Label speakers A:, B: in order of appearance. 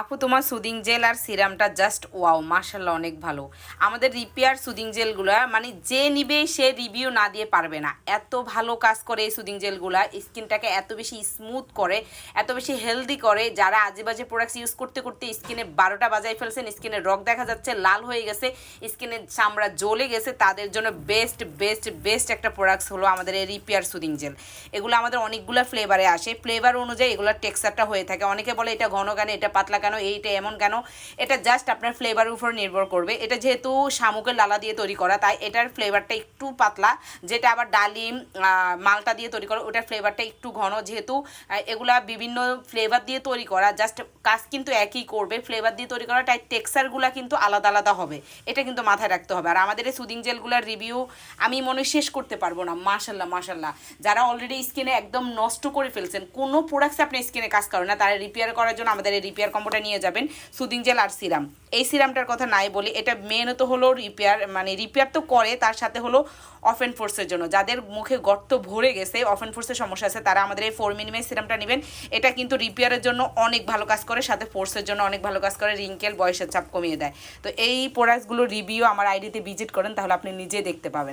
A: আপু, তোমার soothing gel আর সিরামটা জাস্ট ওয়াও মার্শাল্লাহ অনেক ভালো। আমাদের রিপেয়ার সুদিং জেলগুলো মানে যে নিবে সে রিভিউ না দিয়ে পারবে না। এত ভালো কাজ করে এই সুদিং জেলগুলা স্কিনটাকে এত বেশি স্মুথ করে, এত বেশি হেলদি করে, যারা আজে বাজে প্রোডাক্টস ইউজ করতে করতে স্কিনে বারোটা বাজায় ফেলছেন, স্কিনের রগ দেখা যাচ্ছে লাল হয়ে গেছে, স্কিনের চামড়া জ্বলে গেছে, তাদের জন্য বেস্ট বেস্ট বেস্ট একটা প্রোডাক্টস হলো আমাদের এই রিপেয়ার সুদিং জেল এগুলো আমাদের অনেকগুলো ফ্লেভারে আসে। ফ্লেভার অনুযায়ী এগুলোর টেক্সচারটা হয়ে থাকে। অনেকে বলে এটা ঘন কেন এটা পাতলা কেন, এইটা এমন কেন, এটা জাস্ট আপনার ফ্লেভারের উপর নির্ভর করবে। এটা যেহেতু শামুকের লালা দিয়ে তৈরি করা, তাই এটার ফ্লেভারটা একটু পাতলা, যেটা আবার ডালিম মালটা দিয়ে তৈরি করা, ওটার ফ্লেভারটা একটু ঘন, যেহেতু এগুলা বিভিন্ন ফ্লেভার দিয়ে তৈরি করা জাস্ট কাজ কিন্তু একই করবে ফ্লেভার দিয়ে তৈরি করা, তাই টেক্সচারগুলো কিন্তু আলাদা আলাদা হবে, এটা কিন্তু মাথায় রাখতে হবে। আর আমাদের এই সুদিং জেলগুলোর রিভিউ আমি মনে শেষ করতে পারব না মাশাল্লাহ মাশাল্লাহ যারা অলরেডি স্কিনে একদম নষ্ট করে ফেলছেন, কোনো প্রোডাক্টস আপনি স্কিনে কাজ করেন না, তারা রিপেয়ার করার জন্য আমাদের এই রিপেয়ার কম্বোটা নিয়ে যাবেন সুদিং জেল আর সিরাম। এই সিরামটার কথা নাই বলি এটা মেন তো হলো রিপেয়ার মানে রিপেয়ার তো করে, তার সাথে হলো অফেন ফোর্সের জন্য। যাদের মুখে গর্ত ভরে গেছে অফেন ফোর্সের সমস্যা আছে, তারা আমাদের এই ফোর মিনিমের সিরামটা নেবেন। এটা কিন্তু রিপেয়ারের জন্য অনেক ভালো কাজ করে, সাথে ফোর্সের জন্য অনেক ভালো কাজ করে রিঙ্কেল বয়সের চাপ কমিয়ে দেয়। তো এই প্রোডাক্টসগুলো রিভিউ আমার আইডিতে ভিজিট করেন, তাহলে আপনি নিজে দেখতে পাবেন।